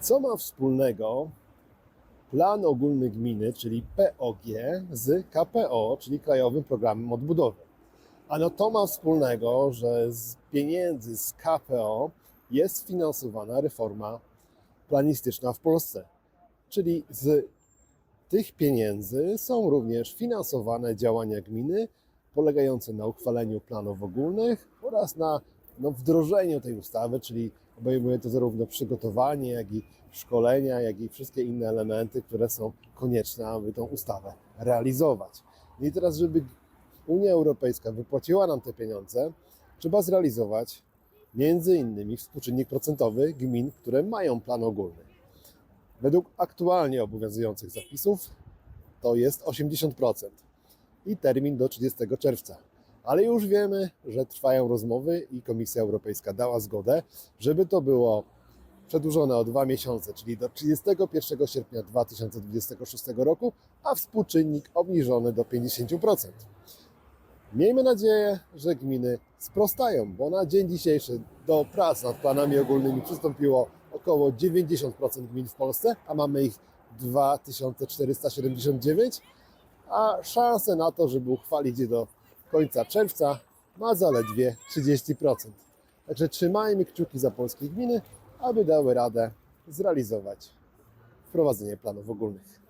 Co ma wspólnego plan ogólny gminy, czyli POG, z KPO, czyli Krajowym Programem Odbudowy? Ano to ma wspólnego, że z pieniędzy z KPO jest finansowana reforma planistyczna w Polsce. Czyli z tych pieniędzy są również finansowane działania gminy polegające na uchwaleniu planów ogólnych oraz na no, wdrożeniu tej ustawy, czyli obejmuje to zarówno przygotowanie, jak i szkolenia, jak i wszystkie inne elementy, które są konieczne, aby tą ustawę realizować. No I teraz, żeby Unia Europejska wypłaciła nam te pieniądze, trzeba zrealizować między innymi współczynnik procentowy gmin, które mają plan ogólny. Według aktualnie obowiązujących zapisów to jest 80% i termin do 30 czerwca. Ale już wiemy, że trwają rozmowy i Komisja Europejska dała zgodę, żeby to było przedłużone o dwa miesiące, czyli do 31 sierpnia 2026 roku, a współczynnik obniżony do 50%. Miejmy nadzieję, że gminy sprostają, bo na dzień dzisiejszy do prac nad planami ogólnymi przystąpiło około 90% gmin w Polsce, a mamy ich 2479, a szanse na to, żeby uchwalić je do końca czerwca ma zaledwie 30%. Także trzymajmy kciuki za polskie gminy, aby dały radę zrealizować wprowadzenie planów ogólnych.